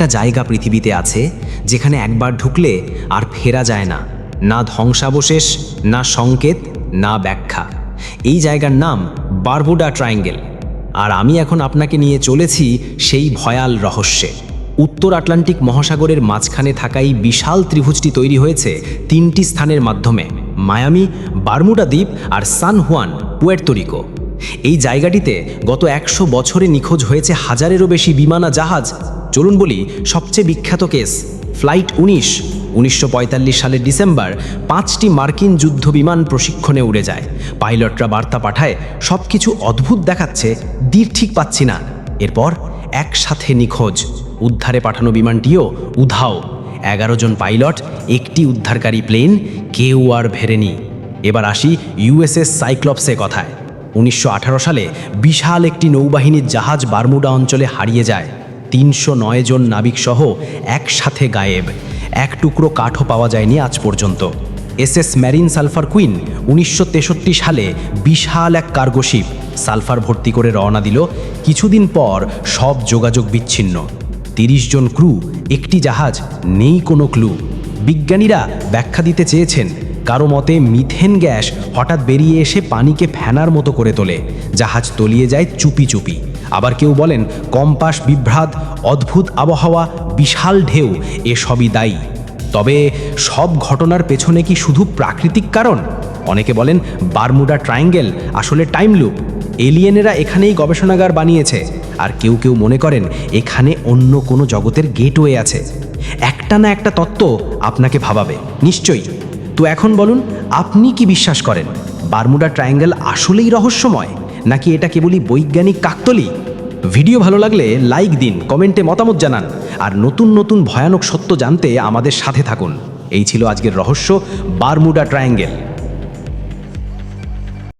একটা জায়গা পৃথিবীতে আছে, যেখানে একবার ঢুকলে আর ফেরা যায় না। না ধ্বংসাবশেষ, না সংকেত, না ব্যাখ্যা। এই জায়গার নাম বারবুডা ট্রায়াঙ্গেল। আর আমি এখন আপনাকে নিয়ে চলেছি সেই ভয়াল রহস্যে। উত্তর আটলান্টিক মহাসাগরের মাঝখানে থাকা এই বিশাল ত্রিভুজটি তৈরি হয়েছে তিনটি স্থানের মাধ্যমে, মায়ামি, বারমুডা দ্বীপ আর সান হুয়ান পুয়ের্তোরিকো এই জায়গাটিতে গত একশো বছরে নিখোঁজ হয়েছে হাজারেরও বেশি বিমানা জাহাজ চলুন বলি সবচেয়ে বিখ্যাত কেস। ফ্লাইট উনিশ, উনিশশো সালের ডিসেম্বর পাঁচটি মার্কিন যুদ্ধ বিমান প্রশিক্ষণে উড়ে যায়। পাইলটরা বার্তা পাঠায় সব কিছু অদ্ভুত দেখাচ্ছে দীর ঠিক পাচ্ছি না। এরপর একসাথে নিখোঁজ। উদ্ধারে পাঠানো বিমানটিও উধাও। এগারো জন পাইলট, একটি উদ্ধারকারী প্লেন, কেউ আর ভেরেনি এবার আসি ইউএসএস সাইক্লপসে কথায়। উনিশশো আঠারো সালে বিশাল একটি নৌবাহিনীর জাহাজ বারমুডা অঞ্চলে হারিয়ে যায়। তিনশো নয় জন নাবিকসহ একসাথে গায়েব। এক টুকরো কাঠও পাওয়া যায়নি আজ পর্যন্ত। এসএস ম্যারিন সালফার কুইন উনিশশো তেষট্টি সালে বিশাল এক কার্গোশিপ সালফার ভর্তি করে রওনা দিল। কিছুদিন পর সব যোগাযোগ বিচ্ছিন্ন। তিরিশ জন ক্রু, একটি জাহাজ, নেই কোনো ক্লু। বিজ্ঞানীরা ব্যাখ্যা দিতে চেয়েছেন কারও মতে মিথেন গ্যাস হঠাৎ বেরিয়ে এসে পানিকে ফেনার মতো করে তোলে। জাহাজ তলিয়ে যায় চুপি চুপি। আবার কেউ বলেন, কম্পাস বিভ্রাত অদ্ভুত আবহাওয়া, বিশাল ঢেউ, এসবই দায়ী। তবে সব ঘটনার পেছনে কি শুধু প্রাকৃতিক কারণ? অনেকে বলেন, বারমুডা ট্রায়াঙ্গেল আসলে টাইম লুপ। এলিয়েনেরা এখানেই গবেষণাগার বানিয়েছে। আর কেউ কেউ মনে করেন, এখানে অন্য কোনো জগতের গেটওয়ে আছে। একটা না একটা তত্ত্ব আপনাকে ভাবাবে। নিশ্চয়ই। তো এখন বলুন, আপনি কি বিশ্বাস করেন? বারমুডা ট্রায়াঙ্গেল আসলেই রহস্যময়, নাকি এটা কেবলই বৈজ্ঞানিক কাকতলি? ভিডিও ভালো লাগলে লাইক দিন, কমেন্টে মতামত জানান, আর নতুন নতুন ভয়ানক সত্য জানতে আমাদের সাথে থাকুন। এই ছিল আজকের রহস্য, বারমুডা ট্রায়াঙ্গেল।